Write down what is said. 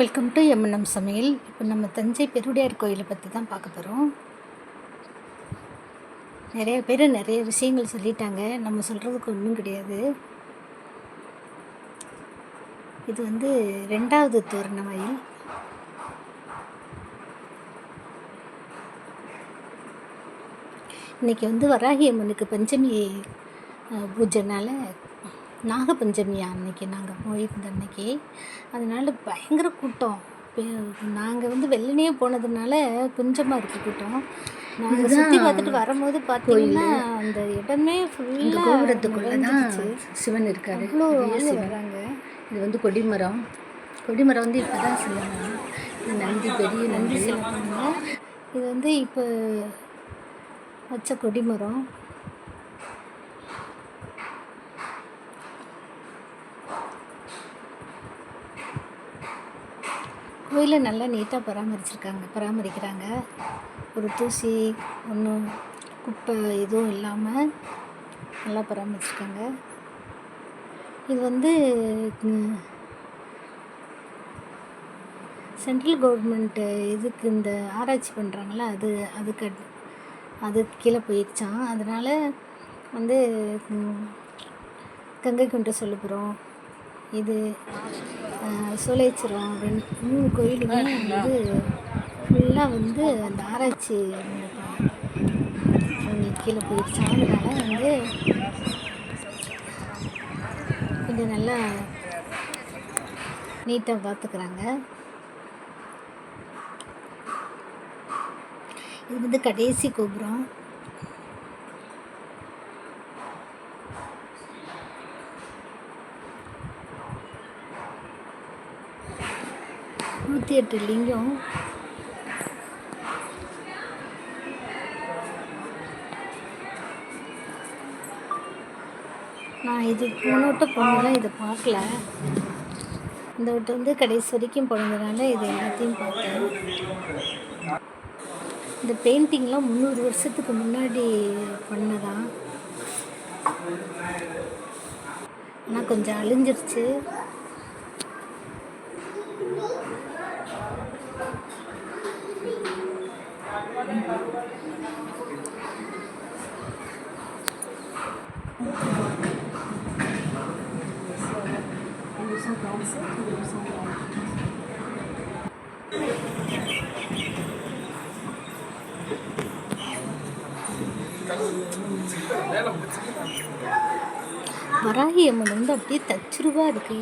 Welcome to M&M சமையல். இப்போ நம்ம தஞ்சை பெருவுடையார் கோயிலை பற்றி தான் பார்க்க போகிறோம் நிறைய பேர் நிறைய விஷயங்கள் சொல்லிட்டாங்க. நம்ம சொல்கிறதுக்கு ஒன்றும் கிடையாது. இது வந்து ரெண்டாவது தோரண வாயில் இன்றைக்கி வந்து வராகி அம்மனுக்கு பஞ்சமி பூஜைனால் பூஜைனால நாக பஞ்சமி அன்னைக்கு நாங்கள் போயிருந்த அன்னைக்கு. அதனால் பயங்கர கூட்டம். நாங்கள் வந்து வெள்ளனையே போனதுனால கொஞ்சமாக இருக்குது கூட்டம். நாங்கள் சுற்றி பார்த்துட்டு வரும்போது பார்த்தீங்கன்னா அந்த இடமே ஃபுல்லாக கோபுரத்துக்குள்ளே தான் சிவன் இருக்காரு. வராங்க. இது வந்து கொடிமரம். கொடிமரம் வந்து இப்போ தான் இது நந்தி பெரிய நந்தி. சில பண்ணாங்க இது வந்து இப்போ வச்ச கொடிமரம். கோயிலை நல்லா நீட்டாக பராமரிச்சிருக்காங்க பராமரிக்கிறாங்க. ஒரு தூசி ஒன்றும் குப்பை எதுவும் இல்லாமல் நல்லா பராமரிச்சிருக்காங்க. இது வந்து சென்ட்ரல் கவர்மெண்ட்டு இதுக்கு இந்த ஆராய்ச்சி பண்ணுறாங்களா அது அதுக்கு அது கீழே போயிடுச்சான் அதனால் வந்து கங்கை கொண்ட சொல்லப்புறம் இது அஹ், அப்படின்னு ரெண்டு மூணு கோயிலுமே வந்து ஃபுல்லாக வந்து அந்த ஆராய்ச்சி கீழே போயிடுச்சு அதனால் வந்து கொஞ்சம் நல்லா நீட்டாக பார்த்துக்குறாங்க. இது வந்து கடைசி கோபுரம். நூற்றி எட்டு லிங்கம். நான் இது போன வட்டம் இதை பார்க்கல. இந்த விட்டு வந்து கடைசி வரைக்கும் போனதுனால இது எல்லாத்தையும் பார்த்தேன். இந்த பெயிண்டிங்லாம் முந்நூறு வருஷத்துக்கு முன்னாடி பண்ணதான் ஆனால் கொஞ்சம் அழிஞ்சிருச்சு. வராகி அம்மன் வந்து அப்படியே தச்சுருவா இருக்கு